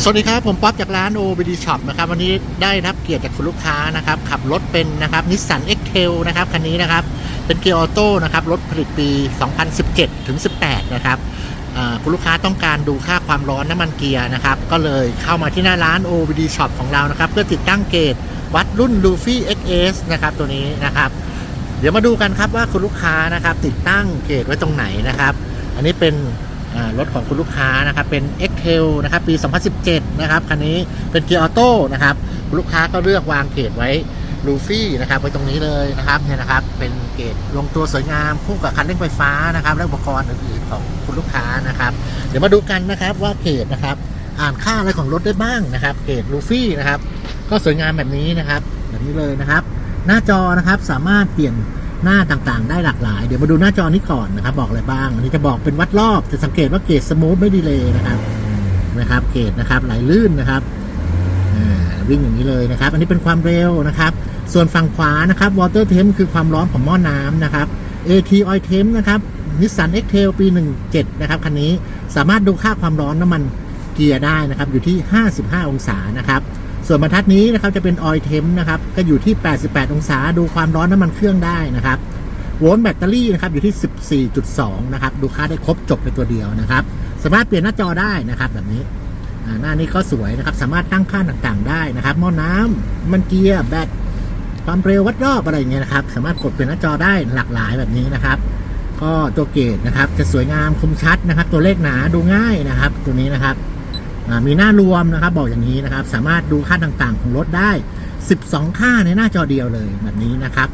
สวัสดีครับ ผมป๊อปจากร้าน OBD Shop นะครับ วันนี้ได้รับเกียรติจากคุณลูกค้านะครับ ขับรถเป็นนะครับนิสสัน X-Trail นะครับ คันนี้นะครับ เป็นเกียร์ออโต้นะครับ รถผลิตปี 2017 ถึง 18 นะครับคุณลูกค้าต้องการดูค่าความร้อนน้ำมันเกียร์นะครับ ก็เลยเข้ามาที่หน้าร้าน OBD Shop ของเรานะครับ เพื่อติดตั้งเกจวัดรุ่น Luffy XS นะครับตัวนี้นะครับ เดี๋ยวมาดูกันครับว่าคุณลูกค้านะครับติดตั้งเกจไว้ตรงไหนนะครับ อันนี้เป็น รถของคุณลูกค้านะครับเป็น x t a i l นะครับปี 2017 นะครับคันนี้เป็นเกียร์ออโต้นะครับคุณลูกค้าก็เลือกวางเกจไว้ลูฟี่นะครับไว้ตรงนี้เลยนะครับเนี่ยนะครับเป็นเกจลงตัวสวยงามคู่กับคันเร่งไฟฟ้านะครับและอุปกรณ์อื่นๆของคุณลูกค้านะครับ เดี๋ยวมาดูกันนะครับว่าเกจนะครับอ่านค่าอะไรของรถได้บ้างนะครับ เกจลูฟี่นะครับก็สวยงามแบบนี้นะครับแบบนี้เลยนะครับ หน้าจอนะครับสามารถเปลี่ยน หน้าต่างๆ ได้หลากหลาย เดี๋ยวมาดูหน้าจอนี้ก่อนนะครับ บอกอะไรบ้างอันนี้จะบอกเป็นวัดรอบจะสังเกตว่าเกจสมูทไม่ดีเลยนะครับนะครับ เกจนะครับไหลลื่นนะครับวิ่งอย่างนี้เลยนะครับ อันนี้เป็นความเร็วนะครับ ส่วนฝั่งขวานะครับ water temp คือความร้อนของหม้อน้ำนะครับ AT oil temp นะครับ Nissan X-Trail ปี 17 นะครับคันนี้สามารถดูค่าความร้อนน้ำมันเกียร์ได้นะครับ อยู่ที่ 55 องศานะครับ ส่วนบรรทัดนี้นะครับจะเป็น oil temp นะครับก็อยู่ที่ 88 องศาดูความร้อนน้ำมันเครื่องได้นะครับโวลต์แบตเตอรี่นะครับอยู่ที่ 14.2 นะครับ ดูค่าได้ครบจบในตัวเดียวนะครับ สามารถเปลี่ยนหน้าจอได้นะครับ แบบนี้อ่าหน้านี้ก็สวยนะครับ สามารถตั้งค่าต่างๆได้นะครับหม้อน้ำมันเกียร์แบตความเร็ววัดรอบอะไรอย่างเงี้ยนะครับ สามารถกดเปลี่ยนหน้าจอได้หลากหลายแบบนี้นะครับ ก็ตัวเกจนะครับจะสวยงามคมชัดนะครับ ตัวเลขหนาดูง่ายนะครับ ตัวนี้นะครับ มีหน้ารวมนะครับบอกอย่างนี้นะครับ สามารถดูค่าต่างๆ ของรถได้ 12 ค่าในหน้าจอเดียวเลยแบบนี้นะครับ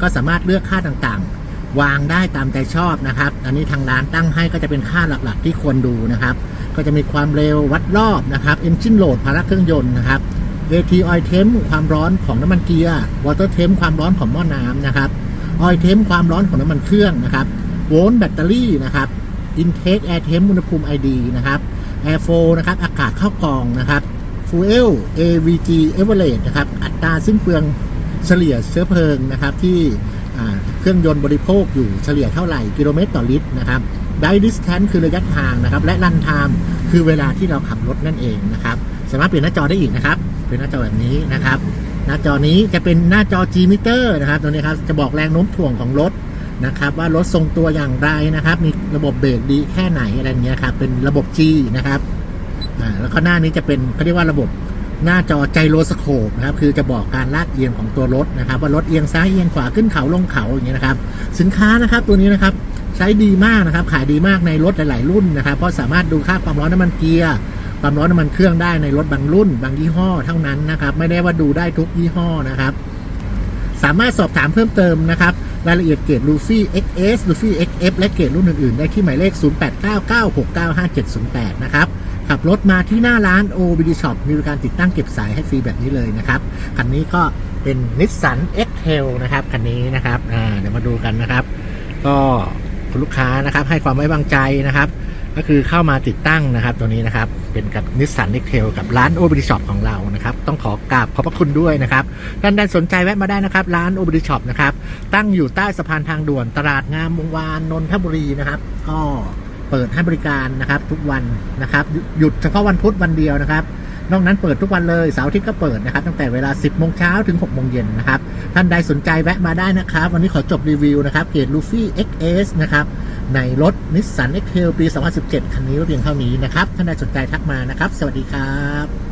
ก็สามารถเลือกค่าต่างๆ วางได้ตามใจชอบนะครับ อันนี้ทางร้านตั้งให้ก็จะเป็นค่าหลักๆ ที่ควรดูนะครับ ก็จะมีความเร็ววัดรอบนะครับ engine load ภาระเครื่องยนต์นะครับ AT oil temp ความร้อนของน้ำมันเกียร์ water temp ความร้อนของหม้อน้ำนะครับ oil temp ความร้อนของน้ำมันเครื่องนะครับ โวลต์แบตเตอรี่นะครับ intake air temp อุณหภูมิ ID นะครับ air flow นะครับ อากาศเข้ากล่องนะครับ fuel AVG average นะครับ อัตราสิ้นเปลืองเฉลี่ยเชื้อเพลิงนะครับ ที่เครื่องยนต์บริโภคอยู่เฉลี่ยเท่าไหร่กิโลเมตรต่อลิตรนะครับ die distance คือระยะทางนะครับ และ run time คือเวลาที่เราขับรถนั่นเองนะครับ สามารถเปลี่ยนหน้าจอได้อีกนะครับ เป็นหน้าจอแบบนี้นะครับ หน้าจอนี้จะเป็นหน้าจอ G meter นะครับ ตัวนี้ครับ จะบอกแรงโน้มถ่วงของรถ นะครับ ว่ารถทรงตัวอย่างไรนะครับ มีระบบเบรกดีแค่ไหนอะไรเงี้ยครับเป็นระบบ G นะครับอ่าแล้วก็หน้านี้จะเป็นเขาเรียกว่าระบบหน้าจอไจโรสโคปนะครับคือจะบอกการลาดเอียงของตัวรถนะครับ ว่ารถเอียงซ้ายเอียงขวาขึ้นเขาลงเขาอย่างเงี้ยนะครับ สินค้านะครับตัวนี้นะครับใช้ดีมากนะครับ ขายดีมากในรถหลาย ๆ รุ่นนะครับ เพราะสามารถดูค่าความร้อนน้ำมันเกียร์ความร้อนน้ำมันเครื่องได้ในรถบางรุ่น บางยี่ห้อเท่านั้นนะครับ ไม่ได้ว่าดูได้ทุกยี่ห้อนะครับ สามารถสอบถามเพิ่มเติมนะครับ รายละเอียดเกรดลูซี่ XS ลูซี่ XF และเกรดรุ่นอื่นๆ ได้ที่หมายเลข 0899695708 นะครับ ขับรถมาที่หน้าร้าน OBD Shop มีบริการติดตั้งเก็บสายให้ฟรีแบบนี้เลยนะครับ คันนี้ก็เป็น Nissan X-Trail นะครับ คันนี้นะครับเดี๋ยวมาดูกันนะครับ ก็คุณลูกค้านะครับให้ความไว้วางใจนะครับ ก็คือเข้ามาติดตั้งนะครับตัวนี้นะครับ เป็นกับนิสสัน x t a i l กับร้านโอเบ d ิช็อปของเรานะครับ ต้องขอกราบขอบพระคุณด้วยนะครับท่านใดสนใจแวะมาได้นะครับ ร้านโอเบ d ิช็อปนะครับ ตั้งอยู่ใต้สะพานทางด่วนตลาดงามวงวานนนทบุรีนะครับ ก็เปิดให้บริการนะครับ ทุกวันนะครับ หยุดเฉพาะวันพุธวันเดียวนะครับนอกนั้นเปิดทุกวันเลยเสาร์อาทิตย์ก็เปิดนะครับตั้งแต่เวลา 10โมงเช้าถึง6โมงเย็นนะครับท่านใดสนใจแวะมาได้นะครับ วันนี้ขอจบรีวิวนะครับเกรดลูฟี่ XS นะครับ ในรถ Nissan X-Trail ปี 2017 คันนี้เพียงเท่านี้นะครับท่านใดสนใจทักมานะครับ สวัสดีครับ